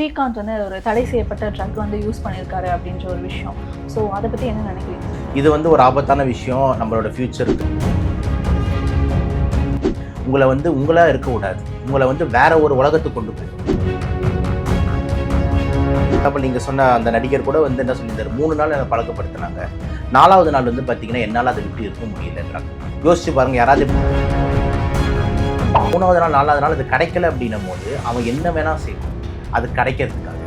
ஸ்ரீகாந்த் வந்து ஒரு தடை செய்யப்பட்ட ட்ரக் வந்து யூஸ் பண்ணியிருக்காரு அப்படின்ற ஒரு விஷயம். ஸோ அதை பற்றி என்ன நினைக்கிறீங்க? இது வந்து ஒரு ஆபத்தான விஷயம் நம்மளோட ஃப்யூச்சருக்கு உங்களை வந்து உங்களா இருக்கக்கூடாது. உங்களை வந்து வேற ஒரு உலகத்துக்கு கொண்டு போய். அப்போ நீங்கள் சொன்ன அந்த நடிகர் கூட வந்து என்ன சொல்லியிருந்தார்? மூணு நாள் என்னை பழக்கப்படுத்தினாங்க. நாலாவது நாள் வந்து பார்த்தீங்கன்னா என்னால் அதை விட்டு இருக்க முடியலன்றாங்க யோசிச்சு பாருங்க யாராவது மூணாவது நாள் நாலாவது நாள் அது கிடைக்கல அப்படின்னும் போது அவன் என்ன வேணால் செய்வான். அது கிடைக்கிறதுக்காக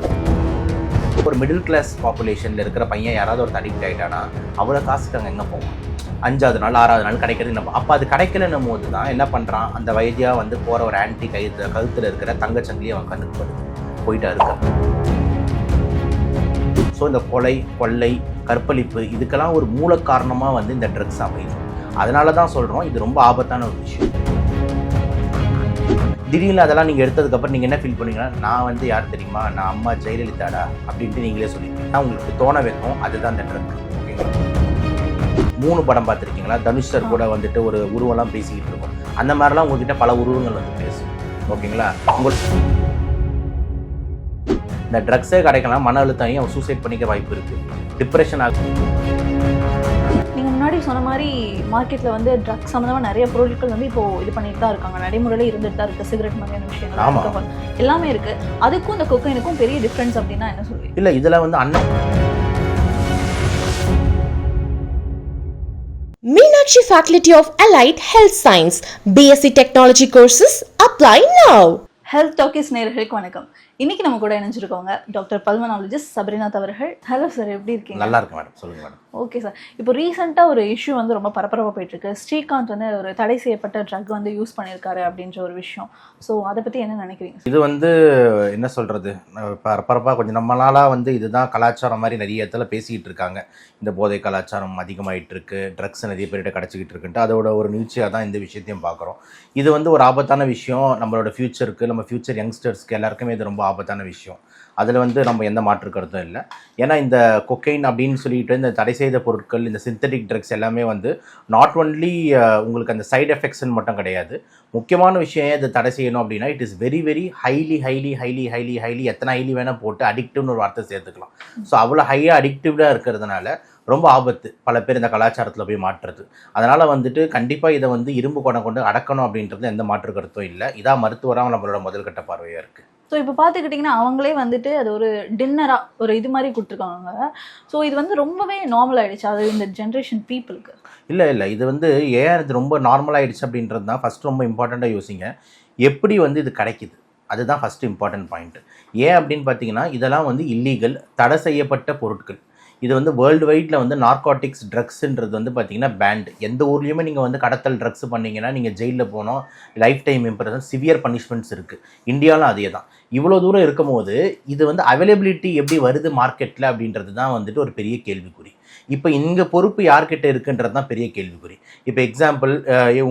ஒரு மிடில் கிளாஸ் பாப்புலேஷனில் இருக்கிற பையன் யாராவது ஒரு அடிக்ட் ஆகிட்டானா அவ்வளோ காசுக்கு அங்கே எங்கே போவான்? அஞ்சாவது நாள் ஆறாவது நாள் கிடைக்கிறது நம்ம. அப்போ அது கிடைக்கலன்னும் போது தான் என்ன பண்ணுறான் அந்த வயதியாக வந்து போகிற ஒரு ஆன்டி கயிறு கழுத்தில் இருக்கிற தங்கச்சங்கிலியை அவன் கண்ணுக்கு படுது போயிட்டா இருக்கான் ஸோ இந்த கொலை கொள்ளை கற்பழிப்பு இதுக்கெல்லாம் ஒரு மூல காரணமாக வந்து இந்த ட்ரக்ஸ் அமையுது. அதனால தான் சொல்கிறோம் இது ரொம்ப ஆபத்தான ஒரு விஷயம். திடீர்னு அதெல்லாம் நீங்கள் எடுத்ததுக்கப்புறம் நீங்கள் என்ன ஃபீல் பண்ணீங்கன்னா நான் வந்து யார் தெரியுமா? நான் அம்மா ஜெயலலிதாடா அப்படின்ட்டு நீங்களே சொல்லிட்டீங்கன்னா உங்களுக்கு தோண வைக்கும். அதுதான் அந்த ட்ரக் ஓகேங்களா மூணு படம் பார்த்துருக்கீங்களா? தனுஷ் சார் கூட வந்துட்டு ஒரு உருவெல்லாம் பேசிக்கிட்டு இருக்கோம். அந்த மாதிரிலாம் உங்ககிட்ட பல உருவங்கள் வந்து பேசும். ஓகேங்களா உங்களுக்கு இந்த ட்ரக்ஸே கிடைக்கலாம் மன அழுத்தம் அவன் சூசைட் பண்ணிக்க வாய்ப்பு இருக்குது டிப்ரெஷன் ஆகும். சொன்ன மாதிரி மார்க்கெட்டில் வந்து ட்ரக் சம்மந்தமாக நிறைய பொருட்கள் வந்து இப்போ இது பண்ணிட்டு தான் இருக்காங்க. நடைமுறையில் இருந்துட்டு தான் இருக்குது சிகரெட் மாதிரியான விஷயங்கள் எல்லாமே இருக்குது அதுக்கும் இந்த கொக்கைனுக்கும் பெரிய டிஃப்ரென்ஸ் அப்படின்னா என்ன சொல்லுவீங்க இல்லை இதில் வந்து அண்ணன் Meenakshi Faculty of Allied Health Science, BSc Technology courses, apply now. Health talkies நேர்களுக்கு வணக்கம். இன்னைக்கு நம்ம கூட இணைஞ்சிருக்கவங்க டாக்டர் பல்மனாலஜிஸ்ட் சபரிநாத் அவர்கள். ஹலோ சார் எப்படி இருக்கீங்க? நல்லா இருக்கு மேடம். சொல்லுங்க மேடம். ஓகே சார் இப்போ ரீசெண்டாக ஒரு இஷ்யூ வந்து ரொம்ப பரபரப்பாக போயிட்டு இருக்கு ஸ்ரீகாந்த் வந்து ஒரு தடை செய்யப்பட்ட ட்ரக் வந்து யூஸ் பண்ணியிருக்காரு அப்படின்ற ஒரு விஷயம். ஸோ அதை பற்றி என்ன நினைக்கிறீங்க இது வந்து என்ன சொல்கிறது பரபரப்பாக கொஞ்சம் நம்ம நாளாக வந்து இதுதான் கலாச்சாரம் மாதிரி நிறைய இடத்துல பேசிக்கிட்டு இருக்காங்க. இந்த போதை கலாச்சாரம் அதிகமாயிட்டு இருக்கு ட்ரக்ஸ் நிறைய பேர்கிட்ட கிடச்சிக்கிட்டு இருக்குன்ட்டு அதோட ஒரு நிகழ்ச்சியாக தான் இந்த விஷயத்தையும் பார்க்குறோம். இது வந்து ஒரு ஆபத்தான விஷயம். நம்மளோட ஃப்யூச்சருக்கு நம்ம ஃப்யூச்சர் யங்ஸ்டர்ஸ்க்கு எல்லாருக்குமே இது ரொம்ப ஆபத்தான விஷயம். அதில் வந்து நம்ம எந்த மாற்று கருத்தும் இல்லை. ஏன்னா இந்த கொக்கைன் அப்படின்னு சொல்லிட்டு இந்த தடை செய்த பொருட்கள் இந்த சிந்தட்டிக் ட்ரக்ஸ் எல்லாமே வந்து நாட் ஒன்லி உங்களுக்கு அந்த சைடு எஃபெக்ட்ஸ்ன்னு மட்டும் கிடையாது. முக்கியமான விஷயம் ஏன் இதை தடை செய்யணும் அப்படின்னா it is very very highly highly highly highly highly எத்தனை ஹைலி வேணால் போட்டு அடிக்டிவ்னு ஒரு வார்த்தை சேர்த்துக்கலாம். ஸோ அவ்வளோ ஹையாக அடிக்டிவ்டாக இருக்கிறதுனால ரொம்ப ஆபத்து. பல பேர் இந்த கலாச்சாரத்தில் போய் மாற்றுறது. அதனால் வந்துட்டு கண்டிப்பாக இதை வந்து இரும்பு குடம் கொண்டு அடக்கணும் அப்படின்றது எந்த மாற்று கருத்தும் இல்லை. இதான் மருத்துவராக நம்மளோட முதல் கட்ட பார்வையாக இருக்குது ஸோ இப்போ பார்த்துக்கிட்டிங்கன்னா அவங்களே வந்துட்டு அது ஒரு டின்னராக ஒரு இது மாதிரி கொடுத்துருக்காங்க. ஸோ இது வந்து ரொம்பவே நார்மல் ஆகிடுச்சு அது இந்த ஜென்ரேஷன் பீப்புளுக்கு இல்லை இல்லை. இது வந்து ஏன் இது ரொம்ப நார்மல் ஆகிடுச்சு அப்படின்றது தான் ஃபஸ்ட் ரொம்ப இம்பார்ட்டண்ட்டாக யோசிங்க. எப்படி வந்து இது கிடைக்குது? அதுதான் ஃபஸ்ட்டு இம்பார்ட்டன்ட் பாயிண்ட் ஏன் அப்படின்னு பார்த்தீங்கன்னா இதெல்லாம் வந்து இல்லீகல் தடை செய்யப்பட்ட பொருட்கள். இது வந்து வேர்ல்டு வைடில் வந்து நார்காட்டிக்ஸ் ட்ரக்ஸ்ன்றது வந்து பார்த்தீங்கன்னா பேண்ட் எந்த ஊர்லேயுமே நீங்கள் வந்து கடத்தல் ட்ரக்ஸ் பண்ணீங்கன்னா நீங்கள் ஜெயிலில் போனோம் life time imprisonment severe punishments இருக்குது இந்தியாவிலும் அதே தான் இவ்வளோ தூரம் இருக்கும்போது இது வந்து அவைலபிலிட்டி எப்படி வருது மார்க்கெட்டில் அப்படின்றது தான் வந்துட்டு ஒரு பெரிய கேள்விக்குறி. இப்போ இங்கே பொறுப்பு யார்கிட்ட இருக்குன்றது தான் பெரிய கேள்விக்குறி. இப்போ எக்ஸாம்பிள்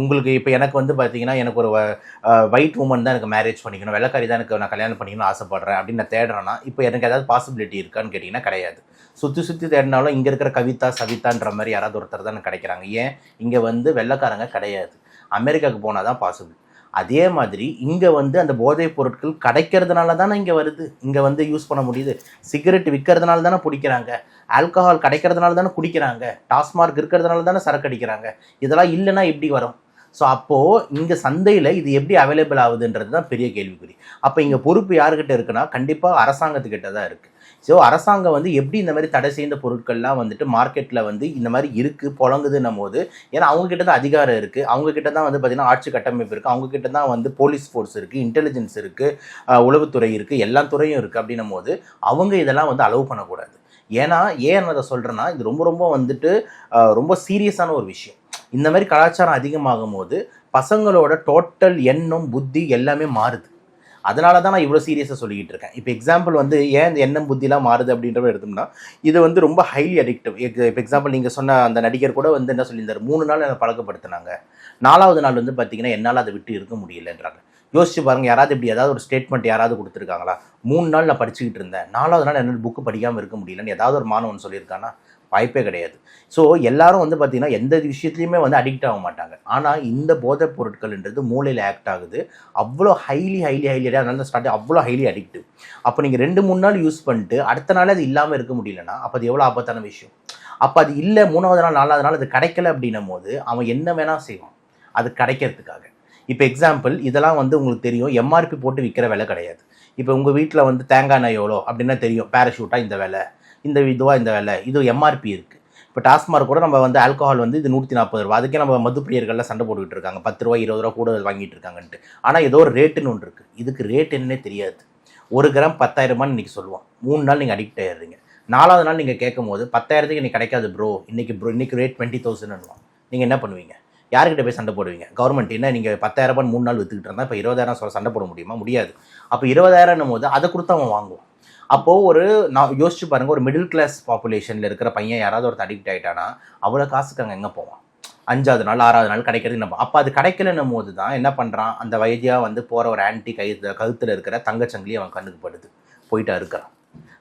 உங்களுக்கு இப்போ எனக்கு வந்து பார்த்தீங்கன்னா எனக்கு ஒரு ஒயிட் உமன் தான் எனக்கு மேரேஜ் பண்ணிக்கணும் வெள்ளக்காரி தான் எனக்கு நான் கல்யாணம் பண்ணிக்கணும்னு ஆசைப்படுறேன் அப்படின்னு நான் தேடுறேன்னா இப்போ எனக்கு ஏதாவது பாசிபிலிட்டி இருக்கான்னு கேட்டிங்கன்னா கிடையாது. சுற்றி சுற்றி தேடினாலும் இங்கே இருக்கிற கவிதா சவிதான்ற மாதிரி யாராவது ஒருத்தர் தான் கிடைக்கிறாங்க. ஏன்? இங்கே வந்து வெள்ளைக்காரங்க கிடையாது. அமெரிக்காவுக்கு போனால் தான் பாசிபிள் அதே மாதிரி இங்கே வந்து அந்த போதைப் பொருட்கள் கிடைக்கிறதுனால தானே இங்கே வருது. இங்கே வந்து யூஸ் பண்ண முடியுது. சிகரெட் விற்கிறதுனால தானே பிடிக்கிறாங்க. ஆல்கஹால் கிடைக்கிறதுனால தானே குடிக்கிறாங்க. டாஸ்மார்க் இருக்கிறதுனால தானே சரக்கு அடிக்கிறாங்க. இதெல்லாம் இல்லைன்னா எப்படி வரும்? ஸோ அப்போது இங்கே சந்தையில் இது எப்படி அவைலபிள் ஆகுதுன்றது தான் பெரிய கேள்விக்குறி. அப்போ இங்கே பொறுப்பு யாருக்கிட்ட இருக்குன்னா கண்டிப்பாக அரசாங்கத்துக்கிட்ட தான் இருக்குது ஸோ அரசாங்கம் வந்து எப்படி இந்த மாதிரி தடை செய்த பொருட்கள்லாம் வந்துட்டு மார்க்கெட்டில் வந்து இந்த மாதிரி இருக்குது புழங்குதுன்னும் போது ஏன்னா அவங்கக்கிட்ட தான் அதிகாரம் இருக்குது அவங்கக்கிட்ட தான் வந்து பார்த்திங்கன்னா ஆட்சி கட்டமைப்பு இருக்குது அவங்கக்கிட்ட தான் வந்து போலீஸ் ஃபோர்ஸ் இருக்குது இன்டெலிஜென்ஸ் இருக்குது உளவுத்துறை இருக்குது எல்லா துறையும் இருக்குது அப்படின்னும் போது அவங்க இதெல்லாம் வந்து அலோவ் பண்ணக்கூடாது. ஏன்னா ஏன் அதை சொல்கிறேன்னா இது ரொம்ப ரொம்ப வந்துட்டு ரொம்ப சீரியஸான ஒரு விஷயம். இந்த மாதிரி கலாச்சாரம் அதிகமாகும் போது பசங்களோட டோட்டல் எண்ணம் புத்தி எல்லாமே மாறுது. அதனால தான் நான் இவ்வளோ சீரியஸாக சொல்லிக்கிட்டு இருக்கேன். இப்போ எக்ஸாம்பிள் வந்து ஏன் இந்த எண்ணம் புத்திலாம் மாறுது அப்படின்றத எடுத்தோம்னா இது வந்து ரொம்ப ஹைலி அடிக்டிவ் இப்போ எக்ஸாம்பிள் நீங்கள் சொன்ன அந்த நடிகர் கூட வந்து என்ன சொல்லியிருந்தார்? மூணு நாள் என்னை பழக்கப்படுத்தினாங்க. நாலாவது நாள் வந்து பார்த்தீங்கன்னா என்னால் அதை விட்டு இருக்க முடியலன்றாங்க. யோசிச்சு பாருங்க யாராவது இப்படி ஏதாவது ஒரு ஸ்டேட்மெண்ட் யாராவது கொடுத்துருக்காங்களா? மூணு நாள் நான் படிச்சுக்கிட்டு இருந்தேன். நாலாவது நாள் என்னால் புக்கு படிக்காமல் இருக்க முடியலன்னு ஏதாவது ஒரு மாணவன் சொல்லியிருக்கானா? வாய்ப்பே கிடையாது. ஸோ எல்லாரும் வந்து பார்த்தீங்கன்னா எந்த விஷயத்துலையுமே வந்து அடிக்ட் ஆக மாட்டாங்க. ஆனால் இந்த போதைப் பொருட்கள்ன்றது மூளையில் ஆக்ட் ஆகுது. அவ்வளோ ஹைலி ஹைலி ஹைலி அதனால ஸ்டார்ட் அவ்வளோ ஹைலி அடிக்டிவ் அப்போ நீங்கள் ரெண்டு மூணு நாள் யூஸ் பண்ணிட்டு அடுத்த நாள் அது இல்லாமல் இருக்க முடியலன்னா அப்போ அது எவ்வளோ ஆபத்தான விஷயம்? அப்போ அது இல்லை மூணாவது நாள் நாலாவது நாள் அது கிடைக்கல அப்படின்னும் போது அவன் என்ன வேணால் செய்வான். அது கிடைக்கிறதுக்காக. இப்போ எக்ஸாம்பிள் இதெல்லாம் வந்து உங்களுக்கு தெரியும். எம்ஆர்பி போட்டு விற்கிற விலை கிடையாது. இப்போ உங்கள் வீட்டில் வந்து தேங்காய் எண்ணெய் எவ்வளோ அப்படின்னா தெரியும். பேராஷூட்டாக இந்த விலை. இந்த இதுவாக இந்த விலை. இது எம்ஆர்பி இருக்குது இப்போ டாஸ்மார்க் கூட நம்ம வந்து ஆல்கஹால் வந்து இது நூற்றி நாற்பது ரூபா அதுக்கே நம்ம மது பிரியர்கள்லாம் சண்டை போட்டுக்கிட்டு இருக்காங்க. பத்து ரூபா இருபது ரூபா கூட வாங்கிட்டு இருக்காங்கன்ட்டு. ஆனால் ஏதோ ஒரு ரேட்டுன்னு ஒன்று இருக்குது இதுக்கு ரேட் என்னன்னே தெரியாது. ஒரு கிராம் பத்தாயிரமான்னு இன்றைக்கி சொல்லுவோம். மூணு நாள் நீங்கள் அடிக்ட் ஆயிடுறீங்க. நாலாவது நாள் நீங்கள் கேட்கும் போது பத்தாயிரத்துக்கு இன்னைக்கு கிடைக்காது ப்ரோ இன்றைக்கி ப்ரோ இன்றைக்கி ரேட் டுவெண்ட்டி தௌசண்ட்னுவான் நீங்கள் என்ன பண்ணுவீங்க? யார்கிட்ட போய் சண்டை போடுவீங்க? கவர்மெண்ட் என்ன நீங்கள் பத்தாயிரம் ரூபாய் மூணு நாள் விற்றுக்கிட்டு இருந்தால் இப்போ இருபதாயிரம் சொல்ல சண்டை போட முடியுமா? முடியாது. அப்போ இருபதாயிரம் போது அதை கொடுத்து அவன் வாங்குவான். அப்போது ஒரு நான் யோசிச்சு பாருங்க ஒரு மிடில் கிளாஸ் பாப்புலேஷனில் இருக்கிற பையன் யாராவது ஒரு அடிக்ட் ஆயிட்டானா அவ்வளோ காசுக்கு அங்கே எங்கே போவான்? அஞ்சாவது நாள் ஆறாவது நாள் கிடைக்கிறது நம்ம. அப்போ அது கிடைக்கலன்னும் போது தான் என்ன பண்ணுறான் அந்த வயதியாக வந்து போகிற ஒரு ஆன்டி கழுத்து கழுத்தில் இருக்கிற தங்கச்சங்கிலி அவன் கண்ணுக்கு படுது போயிட்டா இருக்கிறான்.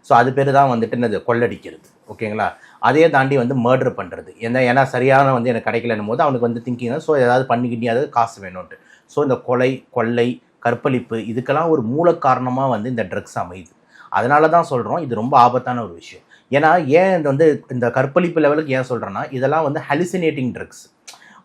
ஸோ அது பேர் தான் வந்துட்டு என்னது? கொள்ளடிக்கிறது. ஓகேங்களா? அதே தாண்டி வந்து மர்டர் பண்ணுறது ஏன்னா ஏன்னா சரியான வந்து எனக்கு கிடைக்கலன்னும் போது அவனுக்கு வந்து திங்கிங் ஸோ ஏதாவது பண்ணிக்கிட்டே காசு வேணும்ன்ட்டு. ஸோ இந்த கொலை கொள்ளை கற்பழிப்பு இதுக்கெல்லாம் ஒரு மூல காரணமாக வந்து இந்த ட்ரக்ஸ் அமையுது. அதனால தான் சொல்கிறோம் இது ரொம்ப ஆபத்தான ஒரு விஷயம். ஏன்னா ஏன் இது வந்து இந்த கற்பழிப்பு லெவலுக்கு ஏன் சொல்கிறேன்னா இதெல்லாம் வந்து ஹலிசினேட்டிங் ட்ரக்ஸ்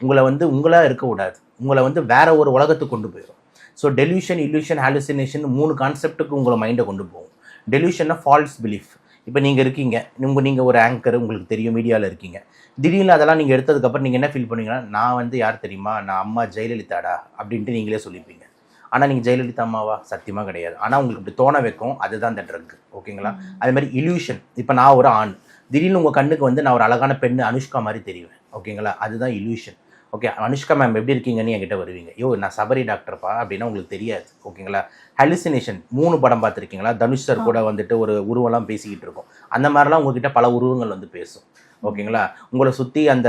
உங்களை வந்து உங்களாக இருக்கக்கூடாது உங்களை வந்து வேற ஒரு உலகத்துக்கு கொண்டு போயிடும் ஸோ டெலியூஷன் இல்யூஷன் ஹாலுசினேஷன் மூணு கான்செப்ட்டுக்கு உங்களை மைண்டை கொண்டு போகும். டெலியூஷன்னா ஃபால்ஸ் பிலீஃப் இப்போ நீங்கள் இருக்கீங்க உங்கள் நீங்கள் ஒரு ஆங்கர் உங்களுக்கு தெரியும் மீடியாவில் இருக்கீங்க. திடீர்னு அதெல்லாம் நீங்கள் எடுத்ததுக்கப்புறம் நீங்கள் என்ன ஃபீல் பண்ணுவீங்கன்னா நான் வந்து யார் தெரியுமா? நான் அம்மா ஜெயலலிதாடா அப்படின்ட்டு நீங்களே சொல்லிப்பீங்க. ஆனால் நீங்கள் ஜெயலலிதா அம்மாவா? சத்தியமாக கிடையாது. ஆனால் உங்களுக்கு இப்படி தோண வைக்கும். அதுதான் அந்த ட்ரக் ஓகேங்களா? அதே மாதிரி illusion. இப்போ நான் ஒரு ஆண். திடீர்னு உங்கள் கண்ணுக்கு வந்து நான் ஒரு அழகான பெண்ணு அனுஷ்கா மாதிரி தெரிவேன். ஓகேங்களா? அதுதான் illusion. ஓகே அனுஷ்கா மேம் எப்படி இருக்கீங்கன்னு என்கிட்ட வருவீங்க. யோ நான் சபரி டாக்டர்ப்பா? அப்படின்னா உங்களுக்கு தெரியாது. ஓகேங்களா? ஹலுசினேஷன் மூணு படம் பார்த்துருக்கீங்களா? தனுஷ் சார் கூட வந்துட்டு ஒரு உருவம்லாம் பேசிக்கிட்டு இருக்கும். அந்த மாதிரிலாம் உங்ககிட்ட பல உருவங்கள் வந்து பேசும். ஓகேங்களா? உங்களை சுற்றி அந்த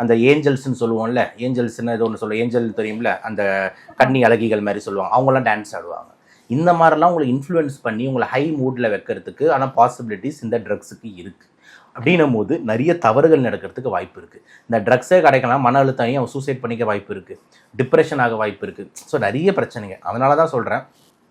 அந்த ஏஞ்சல்ஸ்னு சொல்லுவோம்ல ஏஞ்சல்ஸ்னு ஏதோ ஒன்று சொல்லுவோம் ஏஞ்சல் தெரியும்ல அந்த கன்னி அழகிகள் மாதிரி சொல்லுவாங்க. அவங்களாம் டான்ஸ் ஆடுவாங்க. இந்த மாதிரிலாம் உங்களை இன்ஃப்ளூயன்ஸ் பண்ணி உங்களை ஹை மூடில் வைக்கிறதுக்கு ஆனால் பாசிபிலிட்டிஸ் இந்த ட்ரக்ஸுக்கு இருக்குது அப்படின்னும் போது நிறைய தவறுகள் நடக்கிறதுக்கு வாய்ப்பு இருக்குது இந்த ட்ரக்ஸே கிடைக்கலாம் மன அழுத்தம் அவன் சூசைட் பண்ணிக்க வாய்ப்பு இருக்குது டிப்ரெஷன் ஆக வாய்ப்பு இருக்குது ஸோ நிறைய பிரச்சனைங்க. அதனால தான் சொல்கிறேன்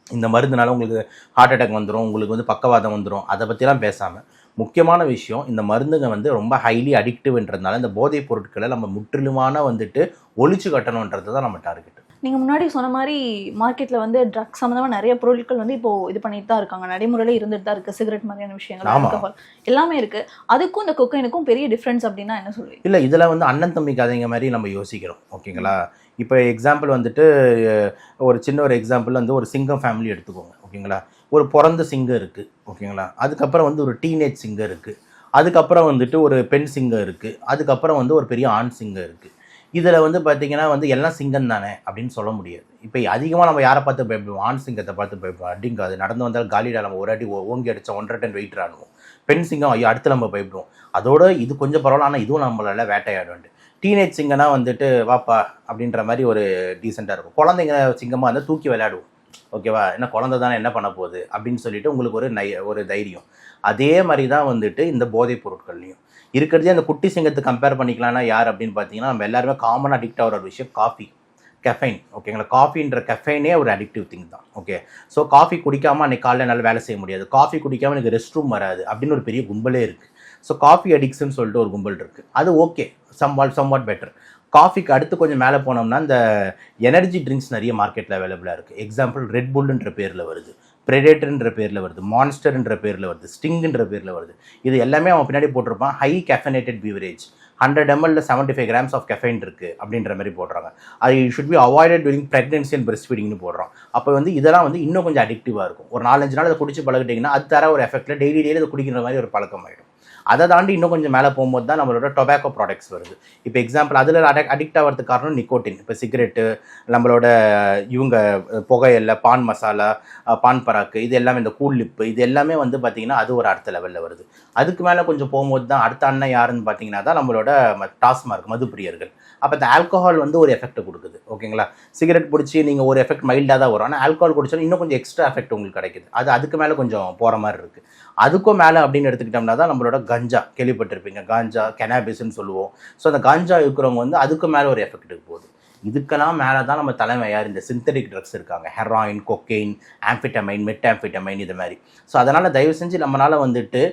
இந்த மருந்துனால உங்களுக்கு ஹார்ட் அட்டாக் வந்துடும் உங்களுக்கு வந்து பக்கவாதம் வந்துடும் அதை பற்றிலாம் பேசாமல் முக்கியமான விஷயம் இந்த மருந்துங்க வந்து ரொம்ப ஹைலி அடிக்டிவ்ன்றதுனால இந்த போதைப் பொருட்களை நம்ம முற்றிலுமான வந்துட்டு ஒழிச்சு கட்டணுன்றது தான் நம்ம டார்கெட் நீங்க முன்னாடி சொன்ன மாதிரி மார்க்கெட்ல வந்து ட்ரக்ஸ் சம்மந்தமா நிறைய பொருட்கள் வந்து இப்போ இது பண்ணிட்டு தான் இருக்காங்க. நடைமுறையில இருந்துட்டு தான் இருக்கு. சிகரெட் மாதிரியான விஷயங்கள் alcohol எல்லாமே இருக்கு. அதுக்கும் இந்த கொக்கைனுக்கும் பெரிய டிஃபரன்ஸ் அப்படின்னா என்ன சொல்லுவீங்க இல்லை இதில் வந்து அண்ணன் தம்பி கதைங்க மாதிரி நம்ம யோசிக்கிறோம். ஓகேங்களா? இப்போ எக்ஸாம்பிள் வந்துட்டு ஒரு சின்ன ஒரு எக்ஸாம்பிள் வந்து ஒரு சிங்கம் ஃபேமிலி எடுத்துக்கோங்க. ஓகேங்களா? ஒரு பிறந்த சிங்கம் இருக்குது ஓகேங்களா? அதுக்கப்புறம் வந்து ஒரு டீனேஜ் சிங்கம் இருக்குது அதுக்கப்புறம் வந்துட்டு ஒரு பெண் சிங்கம் இருக்குது அதுக்கப்புறம் வந்து ஒரு பெரிய ஆண் சிங்கம் இருக்குது இதில் வந்து பார்த்தீங்கன்னா வந்து எல்லாம் சிங்கம் தானே அப்படின்னு சொல்ல முடியாது. இப்போ அதிகமாக நம்ம யாரை பார்த்து பயப்படுவோம் ஆண் சிங்கத்தை பார்த்து பயப்படுவோம் அப்படிங்க அது நடந்து வந்தால் காலியில் நம்ம ஒரு அடி ஓ- ஓங்கி அடிச்சா ஒன்றரை டன் வெயிட் ஆடுவோம் பெண் சிங்கம் ஐயோ அடுத்து நம்ம பயப்படுவோம். அதோட இது கொஞ்சம் பரவாயில்ல ஆனால் இதுவும் நம்மளால வேட்டையாடுவோம் டீனேஜ் சிங்கன்னா வந்துட்டு வாப்பா அப்படின்ற மாதிரி ஒரு டீசெண்டாக இருக்கும். குழந்தைங்க சிங்கமாக இருந்தால் தூக்கி விளையாடுவோம். ஓகேவா? என்ன குழந்த தானே என்ன பண்ண போகுது? அப்படின்னு சொல்லிட்டு உங்களுக்கு ஒரு நை ஒரு தைரியம். அதே மாதிரி தான் வந்துட்டு இந்த போதைப் பொருட்கள்லையும். இருக்கிறதே அந்த குட்டி சிங்கத்தை கம்பேர் பண்ணிக்கலாம்னா யார் அப்படின்னு பார்த்தீங்கன்னா நம்ம எல்லாருமே காமன் அடிக்ட் ஆகிற ஒரு விஷயம் காஃபி கெஃபைன் ஓகேங்களா காஃபின்ற கெஃபைனே ஒரு அடிக்டிவ் திங் தான். ஓகே ஸோ காஃபி குடிக்காமல் அன்றைக்கி காலைல என்னால் வேலை செய்ய முடியாது. காஃபி குடிக்காமல் எனக்கு ரெஸ்ட் ரூம் வராது. அப்படின்னு ஒரு பெரிய கும்பலே இருக்குது ஸோ காஃபி அடிக்ஷன் சொல்லிட்டு ஒரு கும்பல் இருக்குது அது okay somewhat somewhat better காஃபிக்கு அடுத்து கொஞ்சம் மேலே போனோம்னா இந்த எனர்ஜி ட்ரிங்க்ஸ் நிறைய மார்க்கெட்டில் அவைலபிளாக இருக்குது எக்ஸாம்பிள் ரெட் புல்லுன்ற பேரில் வருது. ப்ரெடேட்டர்ன்ற பேரில் வருது. மான்ஸ்டர்ன்ற பேரில் வருது. ஸ்டிங்குன்ற பேரில் வருது. இது எல்லாமே அவன் பின்னாடி போட்டிருப்பான். High caffeinated beverage hundred எம்எல்ல seventy five grams of caffeine இருக்குது அப்படின்ற மாதிரி போடுறாங்க. அது should be avoided during pregnancy and breast ஃபீடிங்னு போடுறோம் அப்போ வந்து இதெல்லாம் வந்து இன்னும் கொஞ்சம் அடிக்டிவாக இருக்கும். ஒரு நாலஞ்சு நாள் அதை குடிச்சு பழகிட்டிங்கன்னா அது தர ஒரு எஃபெக்ட்டில் டெய்லி டெய்லி அதை குடிக்கிற மாதிரி ஒரு பழக்கம் ஆகிடும் அதை தாண்டி இன்னும் கொஞ்சம் மேலே போகும்போது தான் நம்மளோட டொபாக்கோ ப்ராடக்ட்ஸ் வருது. இப்போ எக்ஸாம்பிள் அதில் அடிக்ட் ஆகிறதுக்கு காரணம் நிக்கோட்டின் இப்போ சிகரெட்டு நம்மளோட இவங்க புகையல்ல பான் மசாலா பான் பராக்கு இது எல்லாமே இந்த கூல் லிப்பு இது எல்லாமே வந்து பார்த்திங்கன்னா அது ஒரு அடுத்த லெவலில் வருது. அதுக்கு மேலே கொஞ்சம் போகும்போது தான் அடுத்த அண்ணன் யாருன்னு பார்த்தீங்கன்னா தான் நம்மளோட ம- டாஸ்மார்க் மதுப்பிரியர்கள். அப்போ இந்த ஆல்கஹால் வந்து ஒரு எஃபெக்ட் கொடுக்குது ஓகேங்களா சிகரெட் பிடிச்சி நீங்கள் ஒரு எஃபெக்ட் மைல்டாக தான் வரும். ஆனால் ஆல்கஹால் குடிச்சாலும் இன்னும் கொஞ்சம் எக்ஸ்ட்ரா எஃபெக்ட் உங்களுக்கு கிடைக்குது. அது அதுக்கு மேலே கொஞ்சம் போகிற மாதிரி இருக்குது அதுக்கும் மேலே அப்படின்னு எடுத்துக்கிட்டோம்னா தான் நம்மளோட கஞ்சா கேள்விப்பட்டிருப்பீங்க. காஞ்சா கெனாபிஸ்ன்னு சொல்லுவோம். ஸோ அந்த காஞ்சா இருக்கிறவங்க வந்து அதுக்கு மேலே ஒரு எஃபெக்ட் போகுது. இதுக்கெல்லாம் மேலே தான் நம்ம தலைமை யார்? இந்த சிந்தட்டிக் ட்ரக்ஸ் இருக்காங்க. ஹெராயின் கொக்கெயின் ஆம்ஃபிட்டமைன் மெட்டாம்ஃபிட்டமைன் இது மாதிரி. ஸோ அதனால் தயவு செஞ்சு நம்மளால் வந்துட்டு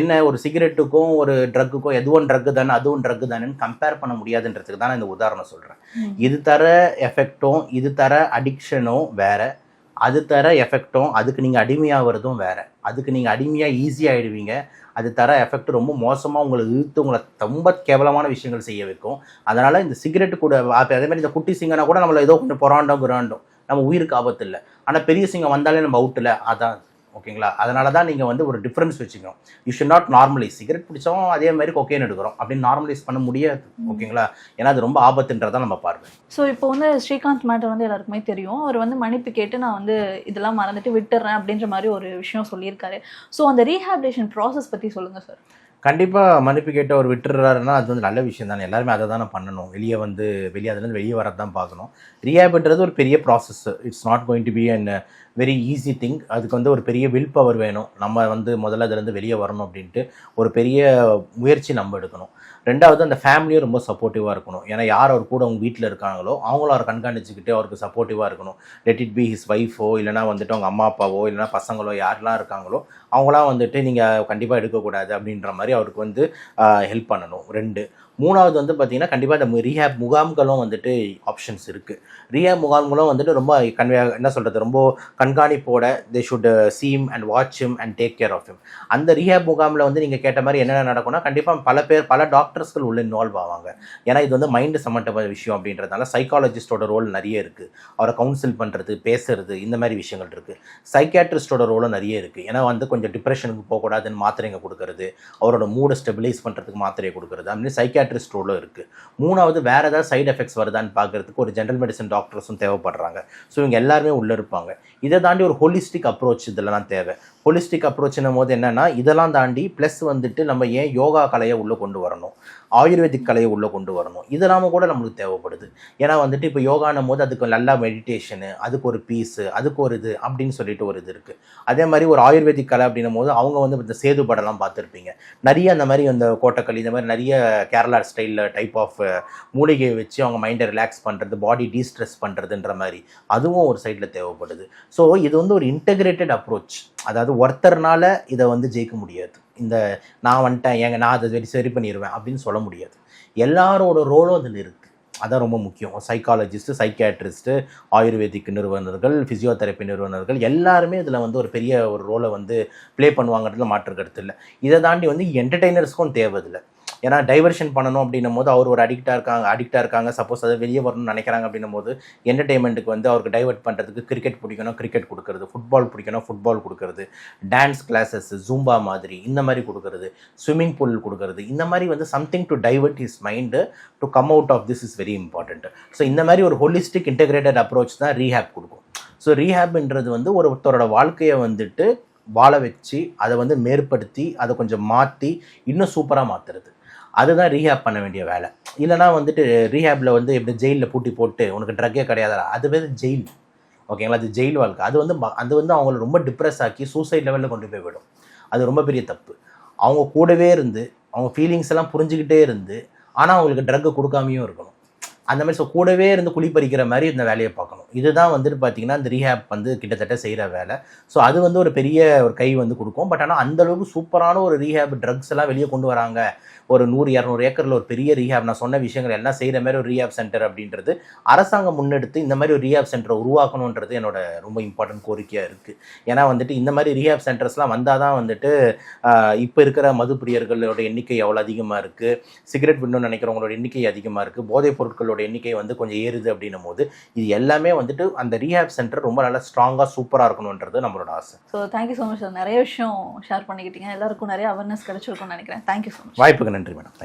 என்ன ஒரு சிகரெட்டுக்கும் ஒரு ட்ரக்குக்கும் எதுவும் ட்ரக்கு தானே அதுவும் ட்ரக்கு தானேன்னு கம்பேர் பண்ண முடியாதுன்றதுக்கு தான் இந்த உதாரணம் சொல்கிறேன். இது தர எஃபெக்டும் இது தர அடிக்ஷனும் வேற. அது தர எஃபெக்டும் அதுக்கு நீங்கள் அடிமையாகிறதும் வேற. அதுக்கு நீங்கள் அடிமையாக ஈஸியாகிடுவீங்க அது தர எஃபெக்ட் ரொம்ப மோசமாக உங்களை இழுத்து உங்களை ரொம்ப கேவலமான விஷயங்கள் செய்ய வைக்கும். அதனால் இந்த சிகரெட் கூட அப்ப அதே மாதிரி இந்த குட்டி சிங்கனா கூட நம்மளை ஏதோ கொஞ்சம் புறாண்டோம் குராண்டோம் நம்ம உயிருக்கு ஆபத்து இல்லை. ஆனால் பெரிய சிங்கம் வந்தாலே நம்ம அவுட்டில் அதான். ஓகேங்களா? அதனால தான் நீங்கள் வந்து ஒரு டிஃப்ரென்ஸ் வச்சுக்கணும். You should not normalise cigarette பிடிச்சோம் அதே மாதிரி கொக்கைன் எடுக்கிறோம். அப்படின்னு நார்மலைஸ் பண்ண முடியாது. ஓகேங்களா? ஏன்னா அது ரொம்ப ஆபத்துன்றதான் நம்ம பார்வை ஸோ இப்போ வந்து ஸ்ரீகாந்த் மேட்டர் வந்து எல்லாருக்குமே தெரியும். அவர் வந்து மன்னிப்பு கேட்டு நான் வந்து இதெல்லாம் மறந்துட்டு விட்டுறேன் அப்படின்ற மாதிரி ஒரு விஷயம் சொல்லியிருக்காரு. ஸோ அந்த ரீஹாபிலேஷன் ப்ராசஸ் பற்றி சொல்லுங்கள் சார் கண்டிப்பாக மன்னிப்பு கேட்டு அவர் விட்டுறாருன்னா அது வந்து நல்ல விஷயம் தானே. எல்லாருமே அதை தானே பண்ணணும். வெளியே வந்து வெளியே அதுலேருந்து வெளியே வரது தான் பார்க்கணும் ரீஹேப்ன்றது ஒரு பெரிய process it's not going to be an very easy thing அதுக்கு வந்து ஒரு பெரிய வில் பவர் வேணும். நம்ம வந்து முதல்ல அதுலேருந்து வெளியே வரணும் அப்படின்ட்டு ஒரு பெரிய முயற்சி நம்ம எடுக்கணும். ரெண்டாவது அந்த ஃபேமிலியும் ரொம்ப சப்போர்ட்டிவாக இருக்கணும். ஏன்னா யார் அவர் கூட அவங்க வீட்டில் இருக்காங்களோ அவங்களும் அவரை கண்காணிச்சுக்கிட்டு அவருக்கு சப்போர்ட்டிவாக இருக்கணும். லெட் இட் பி ஹிஸ் ஒய்ஃபோ இல்லைனா வந்துட்டு அவங்க அம்மா அப்பாவோ இல்லைனா பசங்களோ யாரெல்லாம் இருக்காங்களோ அவங்களாம் வந்துட்டு நீங்கள் கண்டிப்பாக எடுக்கக்கூடாது அப்படின்ற மாதிரி அவருக்கு வந்து ஹெல்ப் பண்ணணும். ரெண்டு மூணாவது வந்து பார்த்தீங்கன்னா கண்டிப்பாக இந்த ரீஹேப் முகாம்களும் வந்துட்டு ஆப்ஷன்ஸ் இருக்குது ரீஹேப் முகாம்களும் வந்துட்டு ரொம்ப கன்வே என்ன சொல்கிறது ரொம்ப கண்காணிப்போட they should seem and watch and take care of him அந்த ரீஹேப் முகாமில் வந்து நீங்கள் கேட்ட மாதிரி என்னென்ன நடக்கும்னா கண்டிப்பாக பல பேர் பல டாக்டர்ஸ்கள் உள்ள இன்வால்வ் ஆவாங்க. ஏன்னா இது வந்து மைண்டு சம்மந்தப்பட்ட விஷயம் அப்படின்றதுனால சைக்காலஜிஸ்டோட ரோல் நிறைய இருக்குது அவரை கவுன்சில் பண்ணுறது பேசுறது இந்த மாதிரி விஷயங்கள் இருக்குது சைக்கியாட்ரிஸ்டோட ரோலும் நிறைய இருக்குது ஏன்னா வந்து கொஞ்சம் டிப்ரெஷனுக்கு போகக்கூடாதுன்னு மாத்திரைங்க கொடுக்கறது அவரோட மூடை ஸ்டெபிலைஸ் பண்ணுறதுக்கு மாத்திரையை கொடுக்கறது அப்படின்னு சைக்கியாட்ரிஸ்ட் ரோலும் இருக்குது மூணாவது வேறு ஏதாவது சைடு எஃபெக்ட்ஸ் வருதான்னு பார்க்குறதுக்கு ஒரு ஜென்ரல் மெடிசன் டாக்டர்ஸும் தேவைப்படுறாங்க. ஸோ இவங்க எல்லாருமே உள்ளே இருப்பாங்க. இதை தாண்டி ஒரு ஹோலிஸ்டிக் அப்ரோச் இதெல்லாம் தேவை. ஹோலிஸ்டிக் அப்ரோச்னும் போது என்னென்னா இதெல்லாம் தாண்டி ப்ளஸ் வந்துட்டு நம்ம ஏன் யோகா கலையை உள்ளே கொண்டு வரணும்? ஆயுர்வேதிக் கலையை உள்ளே கொண்டு வரணும். இதெல்லாம கூட நம்மளுக்கு தேவைப்படுது. ஏன்னா வந்துட்டு இப்போ யோகானும் போது அதுக்கு நல்லா மெடிடேஷனு அதுக்கு ஒரு பீஸு அதுக்கு ஒரு இது அப்படின்னு சொல்லிட்டு ஒரு இது இருக்குது அதே மாதிரி ஒரு ஆயுர்வேதிக் கலை அப்படின்னும் போது அவங்க வந்து இந்த சேது படம்லாம் பார்த்துருப்பீங்க. நிறைய அந்த மாதிரி அந்த கோட்டக்கல் இந்த மாதிரி நிறைய கேரளா ஸ்டைலில் டைப் ஆஃப் மூலிகையை வச்சு அவங்க மைண்டை ரிலாக்ஸ் பண்ணுறது பாடி டீஸ்ட்ரெஸ் பண்ணுறதுன்ற மாதிரி. அதுவும் ஒரு சைடில் தேவைப்படுது. ஸோ இது வந்து ஒரு இன்டகிரேட்டட் அப்ரோச் அதாவது ஒருத்தர்னால இதை வந்து ஜெயிக்க முடியாது. இந்த நான் வந்துட்டேன் ஏங்க நான் அதை சரி சரி பண்ணிடுவேன் அப்படின்னு சொல்ல முடியாது. எல்லாரோட ரோலும் அதில் இருக்குது அதான் ரொம்ப முக்கியம். சைக்காலஜிஸ்ட்டு சைக்கியாட்ரிஸ்ட்டு ஆயுர்வேதிக் நிறுவனர்கள் ஃபிசியோதெரப்பி நிறுவனர்கள் எல்லாருமே இதில் வந்து ஒரு பெரிய ஒரு ரோலை வந்து ப்ளே பண்ணுவாங்கிறதுல மாற்று கருத்து இல்லை. இதை தாண்டி வந்து என்டர்டெய்னர்ஸ்க்கும் தேவையில்லை. ஏன்னா டைவர்ஷன் பண்ணணும் அப்படின்னும் போது அவர் ஒரு அடிக்டாக இருக்காங்க அடிக்டாக இருக்காங்க. சப்போஸ் அதை வெளியே வரணும்னு நினைக்கிறாங்க அப்படின்னும் போது என்டர்டெயின்மெண்ட்டுக்கு வந்து அவருக்கு டைவர்ட் பண்ணுறதுக்கு கிரிக்கெட் பிடிக்கணும் கிரிக்கெட் கொடுக்கறது. ஃபுட்பால் பிடிக்கணும் ஃபுட்பால் கொடுக்கறது. டான்ஸ் கிளாஸஸ் ஜூம்பா மாதிரி இந்த மாதிரி கொடுக்கறது. ஸ்விம்மிங் பூல் கொடுக்கறது. இந்த மாதிரி வந்து something to divert his mind to come out of this is very important so இந்த மாதிரி ஒரு ஹோலிஸ்டிக் இன்டெகிரேட்டட் அப்ரோச் தான் ரீஹேப் கொடுக்கும். ஸோ ரீஹேப்ன்றது வந்து ஒருத்தரோட வாழ்க்கையை வந்துட்டு வாழ வச்சு அதை வந்து மேற்படுத்தி அதை கொஞ்சம் மாற்றி இன்னும் சூப்பராக மாற்றுறது அதுதான் ரீஹேப் பண்ண வேண்டிய வேலை. இல்லைனா வந்துட்டு ரீஹேப்பில் வந்து எப்படி ஜெயிலில் பூட்டி போட்டு உனக்கு ட்ரக்கே கிடையாதா அது வந்து ஜெயில் ஓகேங்களா அது ஜெயில் வாழ்க்கை. அது வந்து ம- அது வந்து அவங்கள ரொம்ப டிப்ரெஸ் ஆக்கி சூசைட் லெவலில் கொண்டு போய் விடும். அது ரொம்ப பெரிய தப்பு. அவங்க கூடவே இருந்து அவங்க ஃபீலிங்ஸ் எல்லாம் புரிஞ்சுக்கிட்டே இருந்து ஆனால் அவங்களுக்கு ட்ரக்கு கொடுக்காமையும் இருக்கணும். அந்த மாதிரி ஸோ கூடவே இருந்து குழி பறிக்கிற மாதிரி இந்த வேலையை பார்க்கணும். இதுதான் வந்துட்டு பார்த்தீங்கன்னா இந்த ரீஹேப் வந்து கிட்டத்தட்ட செய்கிற வேலை. ஸோ அது வந்து ஒரு பெரிய ஒரு கை வந்து கொடுக்கும். பட் ஆனால் அந்த அளவுக்கு சூப்பரான ஒரு ரீஹேப் ட்ரக்ஸ் எல்லாம் வெளியே கொண்டு வராங்க. ஒரு நூறு இரநூறு ஏக்கரில் ஒரு பெரிய ரீஹேப் நான் சொன்ன விஷயங்கள் எல்லாம் செய்கிற மாதிரி ஒரு ரீஹேப் சென்டர் அப்படின்றது அரசாங்கம் முன்னெடுத்து இந்த மாதிரி ஒரு ரீஹேப் சென்டரை உருவாக்கணுன்றது என்னோட ரொம்ப இம்பார்ட்டன்ட் கோரிக்கையாக இருக்குது ஏன்னா வந்துட்டு இந்த மாதிரி ரீஹேப் சென்டர்ஸ்லாம் வந்தால் தான் வந்துட்டு இப்போ இருக்கிற மது பிரியர்களோட எண்ணிக்கை எவ்வளோ அதிகமாக இருக்குது சிகரெட் விடணும்னு நினைக்கிறவங்களோட எண்ணிக்கை அதிகமாக இருக்குது போதைப் பொருட்களோட எண்ணிக்கை வந்து கொஞ்சம் ஏறுது அப்படின்னும் போது இது எல்லாமே வந்துட்டு அந்த ரீஹேப் சென்டர் ரொம்ப நல்லா ஸ்ட்ராங்காக சூப்பராக இருக்கணுன்றது நம்மளோட ஆசை. So thank you so much sir நிறைய விஷயம் ஷேர் பண்ணிக்கிட்டீங்க. எல்லாருக்கும் நிறைய அவேர்னஸ் கிடைச்சிருக்கும்னு நினைக்கிறேன். தேங்க்யூ ஸோ மச் வாய்ப்புக்கு நன்றி மேடம்